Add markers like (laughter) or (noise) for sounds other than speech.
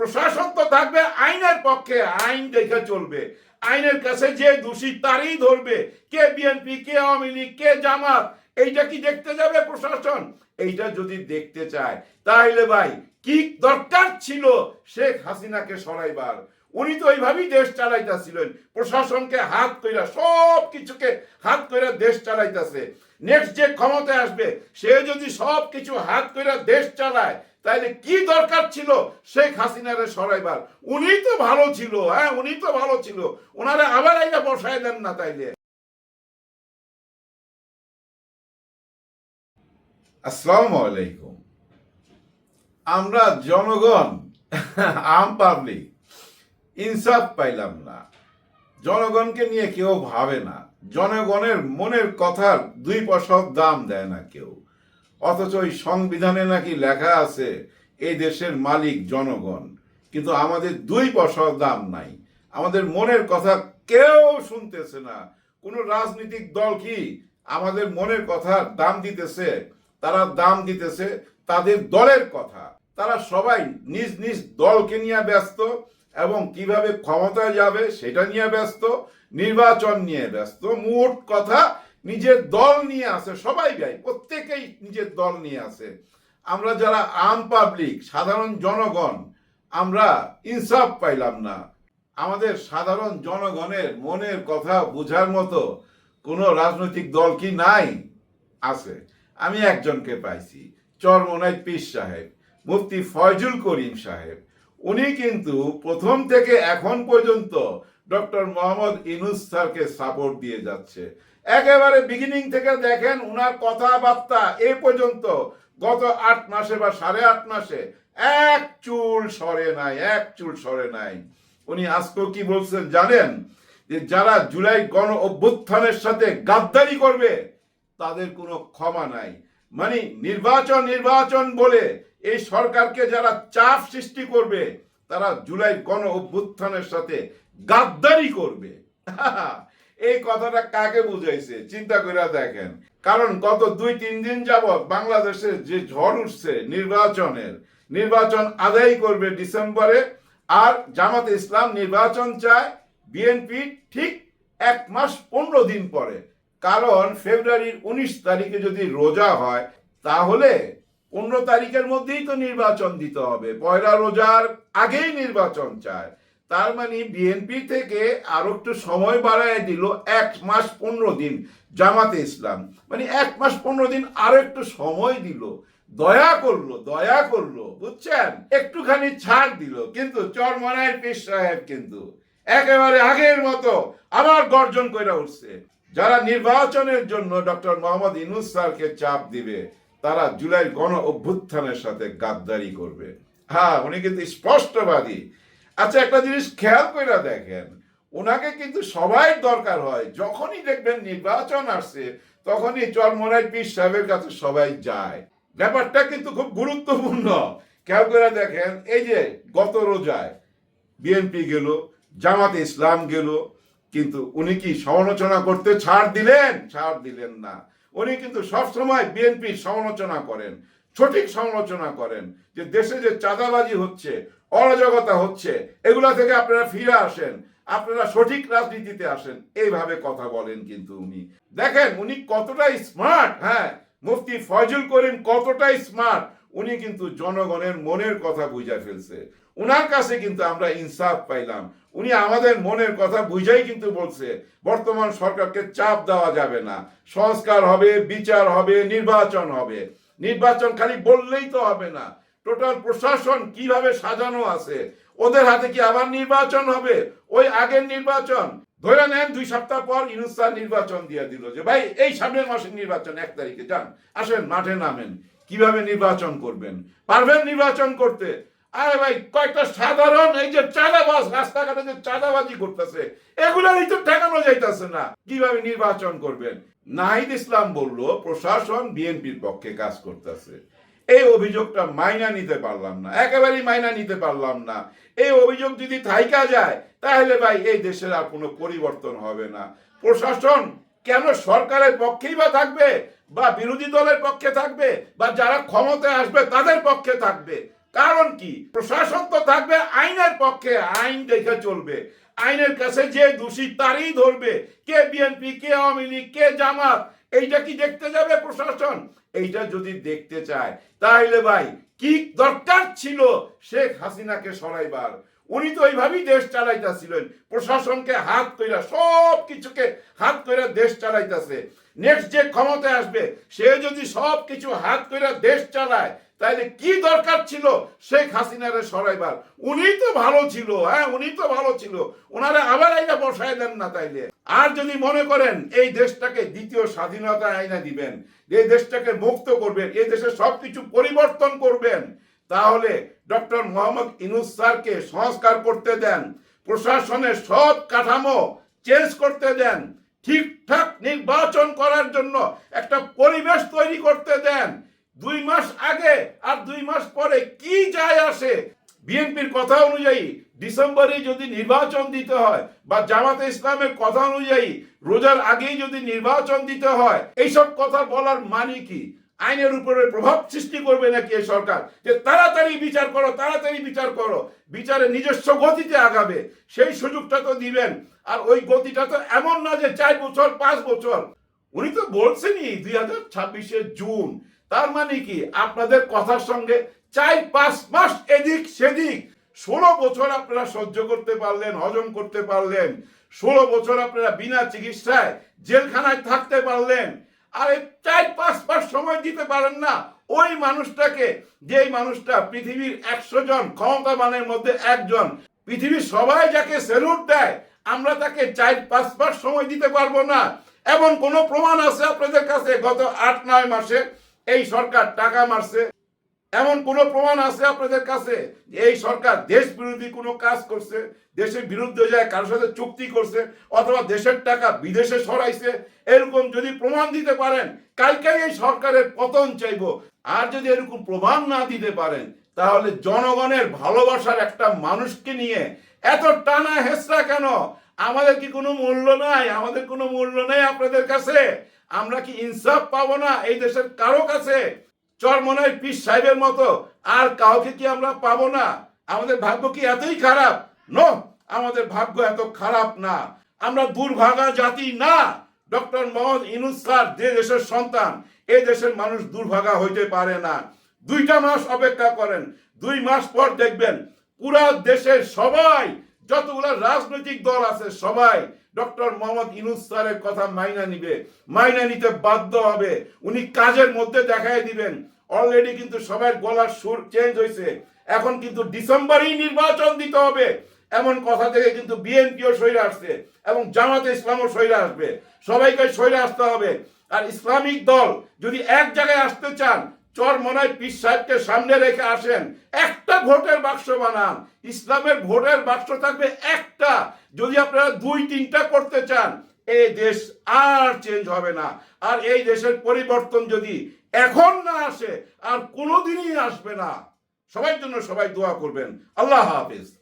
প্রশাসন তো থাকবে আইনের পক্ষে, আইন দেখে চলবে। আইনের কাছে যে দোষী তারই ধরবে। কে বিএনপি, কে আওয়ামী লীগ, কে জামাত, এইটা কি দেখতে যাবে প্রশাসন? এইটা যদি দেখতে চায় তাহলে ভাই, কি দরকার ছিল শেখ হাসিনাকে সরাইবার? উনি তো ওইভাবেই দেশ চালাইতেছিলেন। প্রশাসনকে হাত কইরা, সব কিছুকে হাত কইরা দেশ চালাইতেছে। নেক্সট যে ক্ষমতায় আসবে, সে যদি সব কিছু হাত কইরা দেশ চালায় তাইলে কি দরকার ছিল? শেখ হাসিনারে সরাইবার। উনি তো ভালো ছিল হ্যাঁ উনি তো ভালো ছিল। ওনারে আবার এইটা বসায় দেন না তাইলে। আসসালামু আলাইকুম। আমরা জনগণ, আম পাবলিক, ইনসাফ পাইলাম না। জনগণকে নিয়ে কেউ ভাবে না। জনগণের মনের কথার দুই পয়সার দাম দেয় না কেউ। অথচ ওই সংবিধানে নাকি লেখা আছে এই দেশের মালিক জনগণ। কিন্তু আমাদের দুই পয়সার দাম নাই। আমাদের মনের কথা কেউ শুনতেছে না। কোনো রাজনৈতিক দল কি আমাদের মনের কথা দাম দিতেছে? তারা দাম দিতেছে তাদের দলের কথা। তারা সবাই নিজ নিজ দলকে নিয়ে ব্যস্ত এবং কীভাবে ক্ষমতায় যাবে সেটা নিয়ে ব্যস্ত, নির্বাচন নিয়ে ব্যস্ত। মোট কথা নিজের দল নিয়ে আছে, সবাই ব্যয়, প্রত্যেকেই নিজের দল নিয়ে আছে। আমরা যারা আম পাবলিক সাধারণ জনগণ, আমরা ইনসাফ পাইলাম না। আমাদের সাধারণ জনগণের মনের কথা বোঝার মতো কোনো রাজনৈতিক দল কি নাই? আছে। আমি একজনকে পাইছি, চরমনাই পীর সাহেব, মুফতি ফয়জুল করিম সাহেব। উনি কিন্তু প্রথম থেকে এখন পর্যন্ত ডক্টর মোহাম্মদ ইনুস স্যারকে সাপোর্ট দিয়ে যাচ্ছে। একেবারে বিগিনিং থেকে দেখেন উনার কথাবার্তা এ পর্যন্ত। গত আট মাসে বা সাড়ে আট মাসে এক চুল সরে নাই, এক চুল সরে নাই। উনি আজকেও কি বলছেন জানেন? যে যারা জুলাই গণ অভ্যুত্থানের সাথে গাদ্দারি করবে, তাদের কোনো ক্ষমা নাই। মানে নির্বাচন নির্বাচন বলে এই সরকারকে যারা চাপ সৃষ্টি করবে, তারা জুলাই গণ অভ্যুত্থানের সাথে গাদ্দারি করবে। (laughs) এই কথাটা কাকে বুঝাইছে? চিন্তা করে দেখেন। কারণ গত দুই, তিন দিন যাবৎ বাংলাদেশে যে ঝড় উঠছে নির্বাচনের, নির্বাচন আদায় করবে ডিসেম্বরে, আর জামাত ইসলাম নির্বাচন চায় বিএনপি ঠিক এক মাস পনেরো দিন পরে। কারণ ফেব্রুয়ারির উনিশ তারিখে যদি রোজা হয়, তাহলে পনেরো তারিখের মধ্যেই তো নির্বাচন দিতে হবে। পয়লা রোজার আগেই নির্বাচন চায়। তার মানে বিএনপি থেকে আরও একটু সময় বাড়ায় দিল এক মাস পনেরো দিন জামাতে ইসলাম। মানে এক মাস পনেরো দিন আরও একটু সময় দিল। দয়া করল দয়া করল, বুঝছেন? একটুখানি ছাড় দিল, কিন্তু চরমনায় পীর সাহেব কিন্তু। একেবারে আগের মতো আবার গর্জন করে উঠছে। যারা নির্বাচনের জন্য ডক্টর মোহাম্মদ ইনুস স্যারকে চাপ দিবে, তারা জুলাই গণ অভ্যুত্থানের সাথে গাদ্দারি করবে। হ্যাঁ উনি কিন্তু স্পষ্টবাদী। আচ্ছা একটা জিনিস খেয়াল করে দেখেন, ওনাকে কিন্তু সবাই দরকার হয়। যখনই দেখবেন নির্বাচন আসছে, তখনই চরমনাই পীর সাহেবের কাছে সবাই যায়। ব্যাপারটা কিন্তু খুব গুরুত্বপূর্ণ। খেয়াল করে দেখেন, এই যে গত রোজায় বিএনপি গেল, জামাতে ইসলাম গেল, কিন্তু উনি কি সমালোচনা করতে ছাড় দিলেন? ছাড় দিলেন না। উনি কিন্তু সবসময় বিএনপির সমালোচনা করেন, সঠিক সমালোচনা করেন যে দেশে যে চাঁদাবাজি হচ্ছে অরাজকতা হচ্ছে। এগুলা থেকে আপনারা ফিরে আসেন। আপনারা সঠিক রাজনীতিতে আসেন। এইভাবে কথা বলেন কিন্তু উনি। দেখেন, উনি কতটাই স্মার্ট হ্যাঁ? মুফতি ফয়জুল করিম কতটাই স্মার্ট উনি কিন্তু জনগণের মনের কথা বুঝা ফেলছে। উনার কাছে কিন্তু আমরা ইনসাফ পাইলাম। উনি আমাদের মনের কথা বুঝাই কিন্তু বলছে, বর্তমান সরকারকে চাপ দেওয়া যাবে না। সংস্কার হবে, বিচার হবে, নির্বাচন হবে। নির্বাচন খালি বললেই তো হবে না। টোটাল প্রশাসন কীভাবে সাজানো আছে? ওদের হাতে কি আবার নির্বাচন হবে? ওই আগের নির্বাচন। ধরে নেন দুই সপ্তাহ পর ইনুস নির্বাচন দিয়ে দিল যে, ভাই, এই সামনের মাসের নির্বাচন, এক তারিখে, যান। আসেন, মাঠে নামেন। কীভাবে নির্বাচন করবেন? পারবেন নির্বাচন করতে? আরে ভাই, কয়েকটা সাধারণ, এই যে চাঁদাবাজ, রাস্তাঘাটে যে চাঁদাবাজি করতেছে, এগুলোরই তো ঠেকানো যাইতেছে না। কীভাবে নির্বাচন করবেন? নাহিদ ইসলাম বলল, প্রশাসন, বিএনপির পক্ষে কাজ করতেছে। এই অভিযোগটা মাইনা নিতে পারলাম না, একেবারেই মাইনা নিতে পারলাম না। এই অভিযোগ যদি থাইকা যায়, তাহলে ভাই এই দেশের আর কোনো পরিবর্তন হবে না। প্রশাসন কেন সরকারের পক্ষেই বা থাকবে, বা বিরোধী দলের পক্ষে থাকবে, বা যারা ক্ষমতায় আসবে তাদের পক্ষে থাকবে? কারণ কি? প্রশাসন তো থাকবে আইনের পক্ষে, আইন দেখে চলবে। আইনের কাছে যে দোষী তারই ধরবে। কে বিএনপি, কে আওয়ামী লীগ, কে জামাত এইটা কি দেখতে যাবে প্রশাসন? এইটা যদি দেখতে চায়, তাহলে ভাই, কি দরকার ছিল শেখ হাসিনাকে সরাইবার? উনি তো ওইভাবেই দেশ চালাইতেছিলেন। প্রশাসনকে হাত কইরা, সব কিছুকে হাত কইরা দেশ চালাইতেছে। নেক্সট যে ক্ষমতায় আসবে, সে যদি সব কিছু হাত কইরা দেশ চালায় তাইলে কি দরকার ছিল শেখ হাসিনারে সরাইবার? উনি তো ভালো ছিল হ্যাঁ উনি তো ভালো ছিল। ওনারা আবার আইনা বসায় দেন না তাইলে। আর যদি মনে করেন এই দেশটাকে দ্বিতীয় স্বাধীনতা আইনা দিবেন, এই দেশটাকে মুক্ত করবেন, এই দেশে সবকিছু পরিবর্তন করবেন, তাহলে ডক্টর মোহাম্মদ ইনুস স্যারকে সংস্কার করতে দেন, প্রশাসনের সব কাঠামো চেঞ্জ করতে দেন, ঠিকঠাক নির্বাচন করার জন্য একটা পরিবেশ তৈরি করতে দেন দুই মাস আগে আর দুই মাস পরে কি যায় আসে বিএনপির কথা অনুযায়ী ডিসেম্বরে যদি নির্বাচন দিতে হয় বা জামাতে ইসলামের কথা অনুযায়ী রোজার আগেই যদি নির্বাচন দিতে হয়, এইসব কথা বলার মানে কি? আইনের উপরে প্রভাব সৃষ্টি করবে নাকি এই সরকার? যে তাড়াতাড়ি বিচার করো, তাড়াতাড়ি বিচার করো, বিচারে নিজস্ব গতিতে আগাবে, সেই সুযোগটা তো দিবেন। আর ওই গতিটা তো এমন না যে চার বছর, পাঁচ বছর। উনি তো বলছেনই দুই হাজার ছাব্বিশে জুন। তার মানে কি? আপনাদের কথার সঙ্গে চার পাঁচ মাস এদিক সেদিক ষোলো বছর আপনারা সহ্য করতে পারলেন, হজম করতে পারলেন। ষোলো বছর আপনারা বিনা চিকিৎসায় জেলখানায় থাকতে পারলেন। আর চার পাঁচ মাস সময় দিতে পারেন না। ওই মানুষটাকে, যেই মানুষটা পৃথিবীর একশো জন, ক্ষমতাবানের মধ্যে একজন, পৃথিবীর সবাই যাকে সেলুট দেয়, আমরা তাকে চার পাঁচ মাস সময় দিতে পারব না। এমন কোনো প্রমাণ আছে আপনাদের কাছে? গত আট, নয় মাসে এই সরকার টাকা মারছে। এমন কোন প্রমাণ আছে আপনাদের কাছে এই সরকার দেশ বিরোধী কোনো কাজ করছে, দেশের বিরুদ্ধে যায়, কারোর সাথে চুক্তি করছে, অথবা দেশের টাকা বিদেশে সরাইছে? এরকম যদি প্রমাণ দিতে পারেন কালকে এই সরকারের পতন চাইব। আর যদি এরকম প্রমাণ না দিতে পারেন, তাহলে জনগণের ভালোবাসার একটা মানুষকে নিয়ে এত টানা হেসরা কেন? আমাদের কি কোনো মূল্য নাই? আমাদের কোনো মূল্য নেই আপনাদের কাছে? আমরা কি ইনসাফ পাবো না? এই দেশের কারও কাছে? চরমনায় পীর সাহেবের মতো। আর কাউকে কি আমরা পাবো না? আমাদের ভাগ্য কি এতই খারাপ? নো, আমাদের ভাগ্য এত খারাপ না। আমরা দুর্ভাগা জাতি না। ডক্টর মোহাম্মদ ইনুস স্যার যে দেশের সন্তান, এই দেশের মানুষ দুর্ভাগা হইতে পারে না। দুইটা মাস অপেক্ষা করেন, দুই মাস পর দেখবেন পুরা দেশের সবাই, যতগুলা রাজনৈতিক দল আছে সবাই ডক্টর মোহাম্মদ ইনুস স্যারের কথা মাইনা নিবে। মাইনা নিতে বাধ্য হবে। উনি কাজের মধ্যে দেখাই দিবেন। অলরেডি কিন্তু সবার গলার সুর চেঞ্জ হয়েছে এখন কিন্তু ডিসেম্বরেই নির্বাচন দিতে হবে। এমন কথা থেকে কিন্তু বিএনপিও সইরে আসছে এবং জামাতে ইসলামও সইরে আসবে। সবাইকে সইরে আসতে হবে। আর ইসলামিক দল যদি এক জায়গায় আসতে চান চর মনায় পীর সাহেবকে সামনে রেখে আসেন। একটা ভোটের বাক্স বানান। ইসলামের ভোটের বাক্স থাকবে একটা। যদি আপনারা দুই, তিনটা করতে চান, এই দেশ আর চেঞ্জ হবে না। আর এই দেশের পরিবর্তন যদি এখন না আসে, আর কোনোদিনই আসবে না। সবার জন্য সবাই দোয়া করবেন। আল্লাহ হাফিজ।